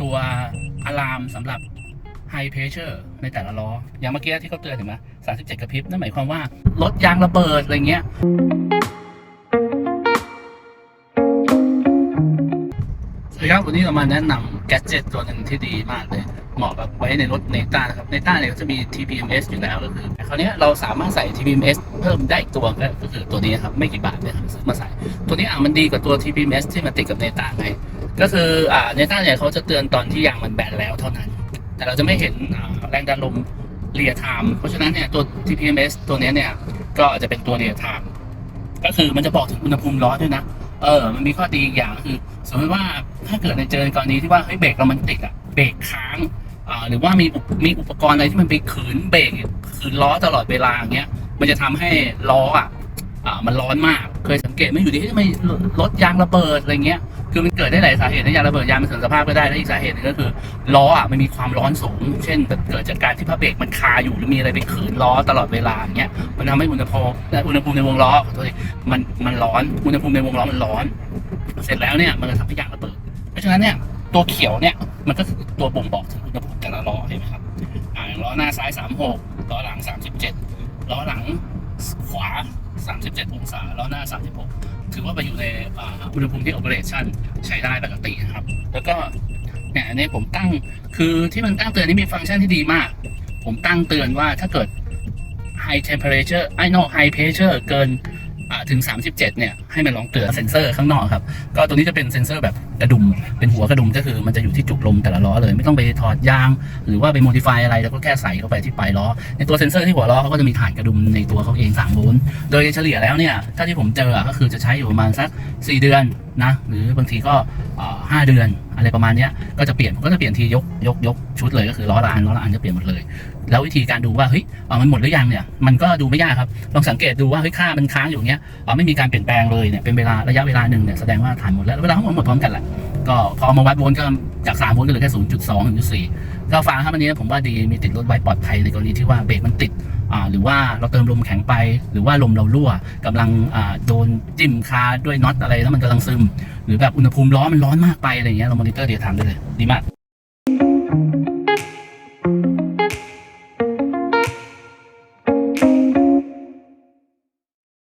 ตัวอะลามสำหรับ High Pressure ในแต่ละล้อ อย่างเมื่อกี้ที่เขาเตือนเห็นไหม37กระพริบ นั่นหมายความว่า รถยางระเบิด อะไรเงี้ย สวัสดีครับ วันนี้เรามาแนะนำแกจ g e t ตัวหนึ่งที่ดีมากเลย เหมาะกับไว้ในรถเนต้านะครับ เนต้าเนี่ยก็จะมี TPMS อยู่แล้วก็คือคราวนี้เราสามารถใส่ TPMS เพิ่มได้อีกตัวก็คือตัวนี้ครับ ไม่กี่บาทเนี่ยครับซื้อมาใส่ ตัวนี้อะมันดีกว่าตัว TPMS ที่มันติดกับเนต้าไง ก็คืออ่าเนต้าเนี่ยเขาจะเตือนตอนที่ยางมันแบนแล้วเท่านั้น แต่เราจะไม่เห็นแรงดันลมเรียไทม์เพราะฉะนั้นเนี่ยตัว TPMS ตัวนี้เนี่ยก็จะเป็นตัวเรียไทม์ก็คือมันจะบอกถึงอุณหภูมิล้อด้วยนะ เออ มันมีข้อดีอีกอย่างคือสมมติว่าถ้าเกิดในเจอกรณีที่ว่าเฮ้ยเบรกเรามันติดอะเบรกค้างอ่าหรือว่ามีมีอุปกรณ์อะไรที่มันไปขืนเบรกขืนล้อตลอดเวลาอย่างเงี้ย มันจะทำให้ล้ออะอ่ามันร้อนมาก เคยสังเกตไหมอยู่ดีที่ทำไมรถยางระเบิดอะไรเงี้ย คือมันเกิดได้หลายสาเหตุนะยางระเบิดยางมันเสื่อมสภาพก็ได้และอีกสาเหตุหนึงก็คือล้ออะมันมีความร้อนสูง เช่นเกิดจากการที่พระเบรกมันคาอยู่หรือมีอะไรไปขืนล้อตลอดเวลาอย่างเงี้ยมันทำให้อุณหภูมิอุณหภูมิในวงล้อขอโทษทีมันมันร้อนอุณหภูมิในวงล้อมันร้อน เสร็จแล้วเนี่ยมันจะทำให้ยางระเบิด เพราะฉะนั้นเนี่ยตัวเขียวเนี่ยมันก็คือตัวบ่งบอกถึงอุณหภูมิแต่ละล้อเห็นไหมครับอ่าอย่างล้อหน้าซ้าย 36ล้อหลัง 37ล้อหลังขวา 37 องศาล้อหน้า 36 ถือว่าไปอยู่ในอุณหภูมิที่ operation ใช้ได้ปกตินะครับ แล้วก็เนี่ยอันนี้ผมตั้งคือที่มันตั้งเตือนนี่มีฟังก์ชันที่ดีมาก ผมตั้งเตือนว่าถ้าเกิด high temperature ไอ้ no high pressure เกิน ถึง 37 เนี่ย ให้มันลองเตือนเซ็นเซอร์ข้างนอกครับ ก็ตัวนี้จะเป็นเซ็นเซอร์แบบกระดุม เป็นหัวกระดุมก็คือมันจะอยู่ที่จุกลมแต่ละล้อเลย ไม่ต้องไปถอดยาง หรือว่าไปโมดิฟายอะไร แล้วก็แค่ใส่เข้าไปที่ปลายล้อ ในตัวเซ็นเซอร์ที่หัวล้อเขาก็จะมีฐานกระดุมในตัวเขาเอง3โวลต์ โดยเฉลี่ยแล้วเนี่ย ถ้าที่ผมเจออะก็คือจะใช้อยู่ประมาณสัก 4 เดือนนะ หรือบางทีก็อ่าห้าเดือน อะไรประมาณนี้ก็จะเปลี่ยนผมก็จะเปลี่ยนทียกยกยกชุดเลยก็คือล้อละอันล้อละอันจะเปลี่ยนหมดเลย แล้ววิธีการดูว่าเฮ้ยเออมันหมดหรือยังเนี่ยมันก็ดูไม่ยากครับลองสังเกตดูว่าเฮ้ยค่ามันค้างอยู่เงี้ยเออไม่มีการเปลี่ยนแปลงเลยเนี่ยเป็นเวลาระยะเวลาหนึ่งเนี่ยแสดงว่าถ่ายหมดแล้วเวลาทั้งหมดหมดพร้อมกันแหละ ก็พอมาวัดโวลต์ก็จาก3โวลต์ก็เหลือแค่ 0.2ถึง0.4ก็ฟังครับอันนี้ผมว่าดีมีติดรถไว้ปลอดภัยในกรณีที่ว่าเบรกมันติดหรือว่าเราเติมลมแข็งไป หรือว่าลมเรารั่วกำลังโดนจิ้มคาด้วยน็อตอะไรแล้วมันกำลังซึม หรือแบบอุณหภูมิล้อมันร้อนมากไปอะไรเงี้ยเรามอนิเตอร์เดียทำได้เลยดีมาก